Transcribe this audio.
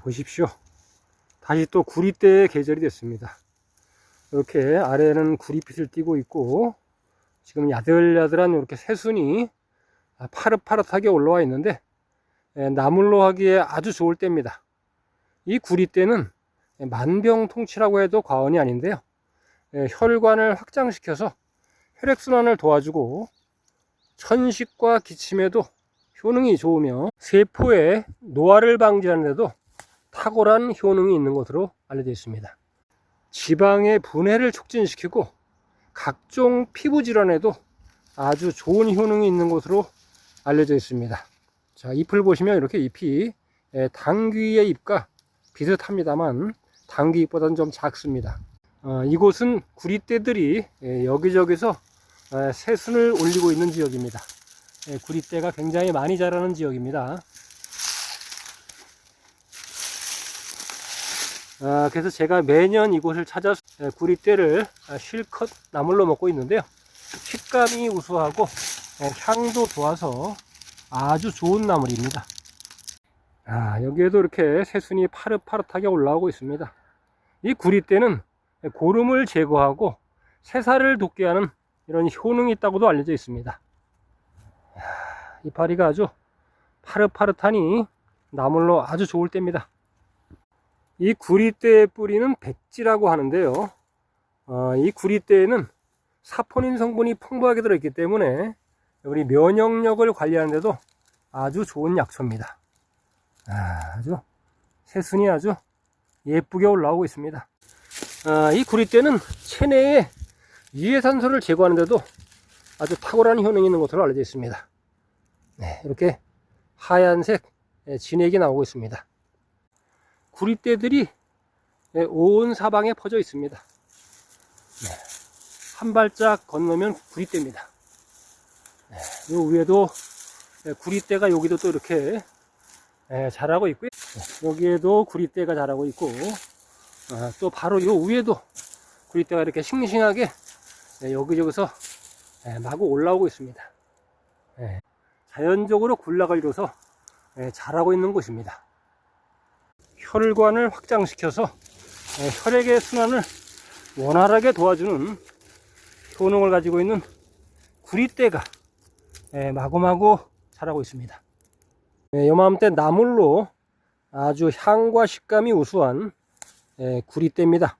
보십시오. 다시 또 구리대의 계절이 됐습니다. 이렇게 아래는 구리빛을 띠고 있고 지금 야들야들한 이렇게 새순이 파릇파릇하게 올라와 있는데 예, 나물로 하기에 아주 좋을 때입니다. 이 구리대는 만병통치라고 해도 과언이 아닌데요. 예, 혈관을 확장시켜서 혈액순환을 도와주고 천식과 기침에도 효능이 좋으며 세포의 노화를 방지하는 데도 탁월한 효능이 있는 것으로 알려져 있습니다. 지방의 분해를 촉진시키고 각종 피부 질환에도 아주 좋은 효능이 있는 것으로 알려져 있습니다. 자, 잎을 보시면 이렇게 잎이 예, 당귀의 잎과 비슷합니다만 당귀 잎보다는 좀 작습니다. 어, 이곳은 구리떼들이 예, 여기저기서 예, 새순을 올리고 있는 지역입니다. 예, 구리떼가 굉장히 많이 자라는 지역입니다. 아, 그래서 제가 매년 이곳을 찾아서 예, 구리떼를 아, 실컷 나물로 먹고 있는데요. 식감이 우수하고 예, 향도 좋아서 아주 좋은 나물입니다. 아, 여기에도 이렇게 새순이 파릇파릇하게 올라오고 있습니다. 이 구리떼는 고름을 제거하고 새살을 돋게 하는 이런 효능이 있다고도 알려져 있습니다. 이야, 이파리가 아주 파릇파릇하니 나물로 아주 좋을 때입니다. 이 구리떼의 뿌리는 백지라고 하는데요. 어, 이 구리떼에는 사포닌 성분이 풍부하게 들어있기 때문에 우리 면역력을 관리하는데도 아주 좋은 약초입니다. 아, 아주 새순이 아주 예쁘게 올라오고 있습니다. 아, 이 구리떼는 체내에 유해산소를 제거하는데도 아주 탁월한 효능이 있는 것으로 알려져 있습니다. 네, 이렇게 하얀색 예, 진액이 나오고 있습니다. 구리떼들이 예, 온 사방에 퍼져 있습니다. 네, 한 발짝 건너면 구리떼입니다. 네, 요 위에도 예, 구리떼가 여기도 또 이렇게 예, 자라고 있고요. 네, 여기에도 구리떼가 자라고 있고 아, 또 바로 요 위에도 구리떼가 이렇게 싱싱하게 예, 여기저기서 예, 마구 올라오고 있습니다. 예, 자연적으로 군락을 이뤄서 예, 자라고 있는 곳입니다. 혈관을 확장시켜서 예, 혈액의 순환을 원활하게 도와주는 효능을 가지고 있는 구리떼가 예, 마구마구 자라고 있습니다. 예, 요맘때 나물로 아주 향과 식감이 우수한 예, 구리떼입니다.